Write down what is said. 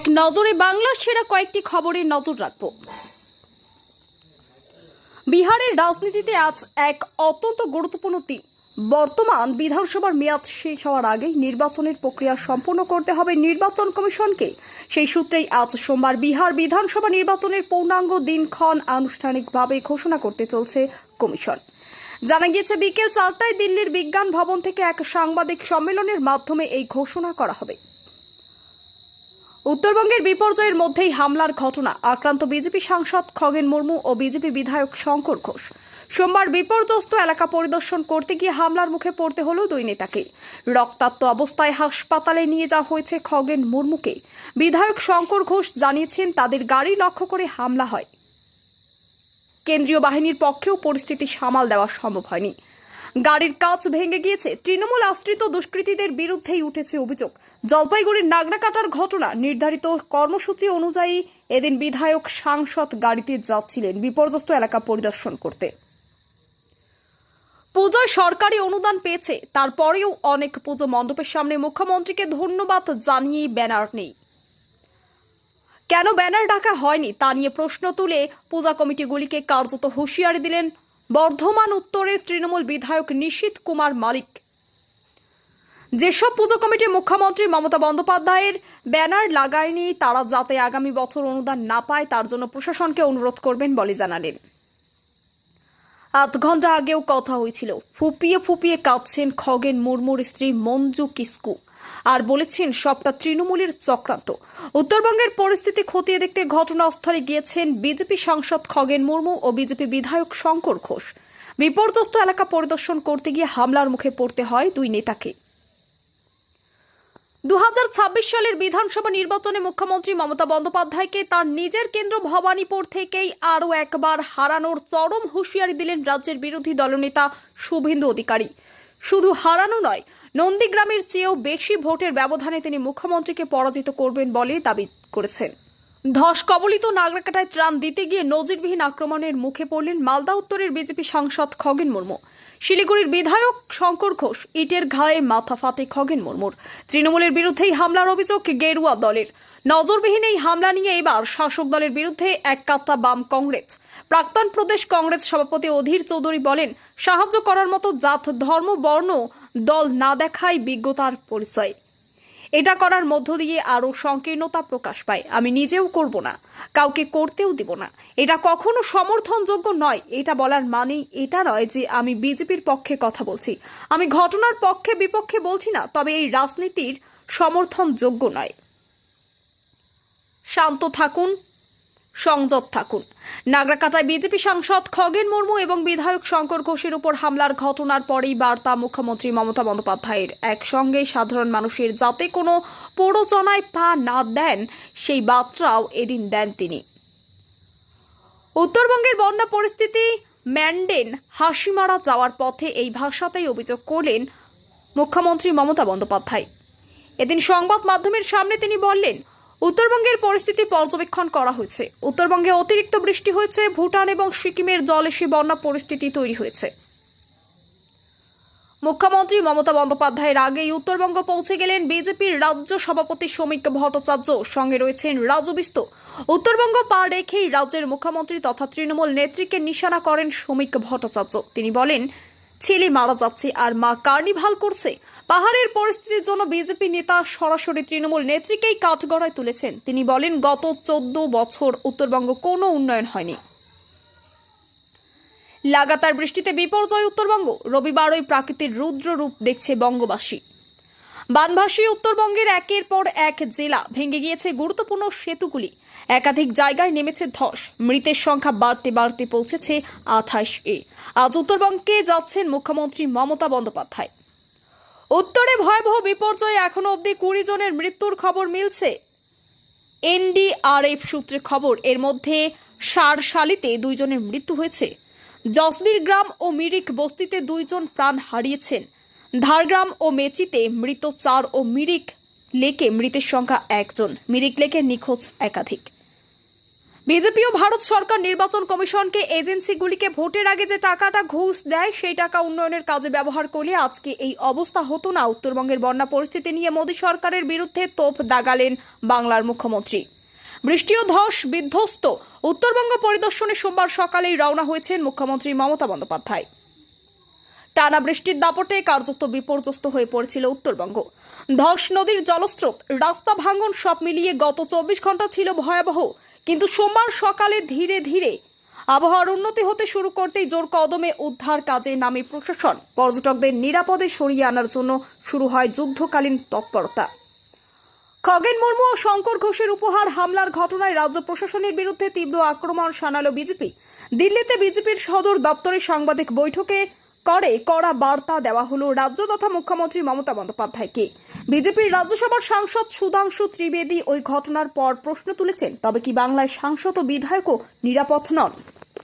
এক নজরে বাংলার সেরা কয়েকটি খবরে নজর রাখব। বিহারের রাজনীতিতে আজ এক অত্যন্ত গুরুত্বপূর্ণ দিন। বর্তমান বিধানসভার মেয়াদ শেষ হওয়ার আগেই নির্বাচনের প্রক্রিয়া সম্পন্ন করতে হবে নির্বাচন কমিশনকে। সেই সূত্রেই আজ সোমবার বিহার বিধানসভা নির্বাচনের পূর্ণাঙ্গ দিনক্ষণ আনুষ্ঠানিকভাবে ঘোষণা করতে চলছে কমিশন। জানা গিয়েছে, বিকেল চারটায় দিল্লির বিজ্ঞান ভবন থেকে এক সাংবাদিক সম্মেলনের মাধ্যমে এই ঘোষণা করা হবে। উত্তরবঙ্গের বিপর্যয়ের মধ্যেই হামলার ঘটনা। আক্রান্ত বিজেপি সাংসদ খগেন মুর্মু ও বিজেপি বিধায়ক শঙ্কর ঘোষ। সোমবার বিপর্যস্ত এলাকা পরিদর্শন করতে গিয়ে হামলার মুখে পড়তে হলো দুই নেতাকে। রক্তাক্ত অবস্থায় হাসপাতালে নিয়ে যাওয়া হয়েছে খগেন মুর্মুকে। বিধায়ক শঙ্কর ঘোষ জানিয়েছেন, তাদের গাড়ি লক্ষ্য করে হামলা হয়। কেন্দ্রীয় বাহিনীর পক্ষেও পরিস্থিতি সামাল দেওয়া সম্ভব হয়নি। গাড়ির কাঁচ ভেঙে গিয়েছে। তৃণমূল আশ্রিত দুষ্কৃতীদের বিরুদ্ধেই উঠেছে অভিযোগ। জলপাইগুড়ির নাগরাকাটার ঘটনা নির্ধারিত কর্মসূচি অনুযায়ী এদিন বিধায়ক সাংসদ গাড়িতে যাচ্ছিলেন বিপর্যস্ত এলাকা পরিদর্শন করতে। পুজোয় সরকারি অনুদান পেয়েছে, তারপরেও অনেক পুজো মণ্ডপের সামনে মুখ্যমন্ত্রীকে ধন্যবাদ জানিয়ে ব্যানার নেই। কেন ব্যানার ডাকা হয়নি তা নিয়ে প্রশ্ন তুলে পূজা কমিটিগুলিকে কার্যত হুঁশিয়ারি দিলেন বর্ধমান উত্তরের তৃণমূল বিধায়ক নিশীত কুমার মালিক। যেসব পুজো কমিটি মুখ্যমন্ত্রী মমতা বন্দ্যোপাধ্যায়ের ব্যানার লাগায়নি, তারা যাতে আগামী বছর অনুদান না পায়, তার জন্য প্রশাসনকে অনুরোধ করবেন বলে জানালেন। আধ ঘণ্টা আগেও কথা হয়েছিল। ফুপিয়ে ফুপিয়ে কাঁদছেন খগেন মুর্মুর স্ত্রী মঞ্জু কিস্কু। আর বলেছেন সবটা তৃণমূলের চক্রান্ত। উত্তরবঙ্গের পরিস্থিতি খতিয়ে দেখতে ঘটনাস্থলে গিয়েছেন বিজেপি সাংসদ খগেন মুর্মু ও বিজেপি বিধায়ক শঙ্কর ঘোষ। বিপর্যস্ত এলাকা পরিদর্শন করতে গিয়ে হামলার মুখে পড়তে হয় দুই নেতাকে। দু হাজার ছাব্বিশ সালের বিধানসভা নির্বাচনে মুখ্যমন্ত্রী মমতা বন্দ্যোপাধ্যায়কে তার নিজের কেন্দ্র ভবানীপুর থেকেই আরও একবার হারানোর চরম হুঁশিয়ারি দিলেন রাজ্যের বিরোধী দলনেতা শুভেন্দু অধিকারী। শুধু হারানো নয়, নন্দীগ্রামের চেয়েও বেশি ভোটের ব্যবধানে তিনি মুখ্যমন্ত্রীকে পরাজিত করবেন বলে দাবি করেছেন। ধস কবলিত নাগরাকাটায় ত্রাণ দিতে গিয়ে নজিরবিহীন আক্রমণের মুখে পড়লেন মালদা উত্তরের বিজেপি সাংসদ খগেন মুর্মু। শিলিগুড়ির বিধায়ক শঙ্কর ঘোষ, ইটের ঘায়ে মাথা ফাটে খগেন মুর্মুর। তৃণমূলের বিরুদ্ধেই হামলার অভিযোগ গেরুয়া দলের। নজরবিহীন এই হামলা নিয়ে এবার শাসক দলের বিরুদ্ধে এক কাত্তা বাম কংগ্রেস। প্রাক্তন প্রদেশ কংগ্রেস সভাপতি অধীর চৌধুরী বলেন, সাহায্য করার মতো জাত, ধর্ম, বর্ণ দল না দেখায় বিজ্ঞতার পরিচয়। এটা করার মধ্য দিয়ে আরও সংকীর্ণতা প্রকাশ পায়। আমি নিজেও করব না, কাউকে করতেও দিব না। এটা কখনো সমর্থনযোগ্য নয়, এটা বলার মানেই এটা নয় যে আমি বিজেপির পক্ষে কথা বলছি। আমি ঘটনার পক্ষে বিপক্ষে বলছি না, তবে এই রাজনীতির সমর্থনযোগ্য নয়। শান্ত থাকুন সংযত থাকুন। নাগরাকাটায় বিজেপি সাংসদ খগেন মুর্মু এবং বিধায়ক শঙ্কর ঘোষের উপর হামলার ঘটনার পরেই বার্তা মুখ্যমন্ত্রী মমতা বন্দ্যোপাধ্যায়ের। একসঙ্গে সাধারণ মানুষের যাতে কোনো প্ররোচনায় পা না দেন, সেই বার্তাও এদিন দেন তিনি। উত্তরবঙ্গের বন্যা পরিস্থিতি, ম্যান্ডেন হাসিমারা যাওয়ার পথে এই ভাষাতেই অভিযোগ করলেন মুখ্যমন্ত্রী মমতা বন্দ্যোপাধ্যায়। এদিন সংবাদ মাধ্যমের সামনে তিনি বললেন উত্তরবঙ্গের পরিস্থিতি পর্যবেক্ষণ করা হয়েছে। উত্তরবঙ্গে অতিরিক্ত বৃষ্টি হয়েছে, ভুটান এবং সিকিমের জল এসে বন্যা পরিস্থিতি তৈরি হয়েছে। মুখ্যমন্ত্রী মমতা বন্দ্যোপাধ্যায়ের আগেই উত্তরবঙ্গ পৌঁছে গেলেন বিজেপির রাজ্য সভাপতি শ্রমিক ভট্টাচার্য। সঙ্গে রয়েছেন রাজু বিস্ত। উত্তরবঙ্গ পা রেখেই রাজ্যের মুখ্যমন্ত্রী তথা তৃণমূল নেত্রীকে নিশানা করেন শ্রমিক ভট্টাচার্য। তিনি বলেন ছেলে মারা যাচ্ছে আর মা কার্নিভাল করছে। পাহাড়ের পরিস্থিতির জন্য বিজেপি নেতা সরাসরি তৃণমূল নেত্রীকেই কাঠগড়ায় তুলেছেন। তিনি বলেন, গত চোদ্দ বছর উত্তরবঙ্গ কোনো উন্নয়ন হয়নি। লাগাতার বৃষ্টিতে বিপর্যয় উত্তরবঙ্গ। রবিবার ওই প্রাকৃতিক রুদ্র রূপ দেখছে বঙ্গবাসী। বানভাসী উত্তরবঙ্গের একের পর এক জেলা ভেঙে গিয়েছে গুরুত্বপূর্ণ সেতুগুলি। একাধিক জায়গায় নেমেছে ধস। মৃতের সংখ্যা বাড়তে বাড়তে পৌঁছেছে আঠাশ এ। আজ উত্তরবঙ্গে যাচ্ছেন মুখ্যমন্ত্রী মমতা বন্দ্যোপাধ্যায়। উত্তরে ভয়াবহ বিপর্যয়ে এখনও অবধি কুড়ি জনের মৃত্যুর খবর মিলছে। এনডিআরএফ সূত্রে খবর, এর মধ্যে সারশালিতে দুইজনের মৃত্যু হয়েছে। জসবির গ্রাম ও মিরিক বস্তিতে দুইজন প্রাণ হারিয়েছেন। ধারগ্রাম ও মেচিতে মৃত চার ও মিরিক লেকে মৃতের সংখ্যা একজন। মিরিক লেকে নিখোঁজ একাধিক। বিজেপি ও ভারত সরকার নির্বাচন কমিশনকে এজেন্সিগুলিকে ভোটের আগে যে টাকাটা ঘুষ দেয়, সেই টাকা উন্নয়নের কাজে ব্যবহার করলে আজকে এই অবস্থা হতো না। উত্তরবঙ্গের বন্যা পরিস্থিতি নিয়ে মোদী সরকারের বিরুদ্ধে তোপ দাগালেন বাংলার মুখ্যমন্ত্রী। বৃষ্টি ও ধস বিধ্বস্ত। উত্তরবঙ্গ পরিদর্শনে সোমবার সকালেই রওনা হয়েছেন মুখ্যমন্ত্রী মমতা বন্দ্যোপাধ্যায়। টানা বৃষ্টির দাপটে কার্যত বিপর্যস্ত হয়ে পড়েছিল উত্তরবঙ্গ। ধস নদীর জলস্রোত, রাস্তা ভাঙন সব মিলিয়ে গত চব্বিশ ঘণ্টা ছিল ভয়াবহ। কিন্তু সোমবার সকালে ধীরে ধীরে আবহাওয়ার উন্নতি হতে শুরু করতেই জোর কদমে উদ্ধার কাজে নামে প্রশাসন। পর্যটকদের নিরাপদে সরিয়ে আনার জন্য শুরু হয় যুদ্ধকালীন তৎপরতা। খগেন মুর্মু ও শঙ্কর ঘোষের উপহার হামলার ঘটনায় রাজ্য প্রশাসনের বিরুদ্ধে তীব্র আক্রমণ শানালো বিজেপি। দিল্লিতে বিজেপির সদর দপ্তরে সাংবাদিক বৈঠকে করে কড়া বার্তা দেওয়া হলো রাজ্য তথা মুখ্যমন্ত্রী মমতা বন্দ্যোপাধ্যায়কে। বিজেপির রাজ্যসভার সাংসদ সুধাংশু ত্রিবেদী ওই ঘটনার পর প্রশ্ন তুলেছেন, তবে কি বাংলায় সাংসদ ও বিধায়কও নিরাপদ নন?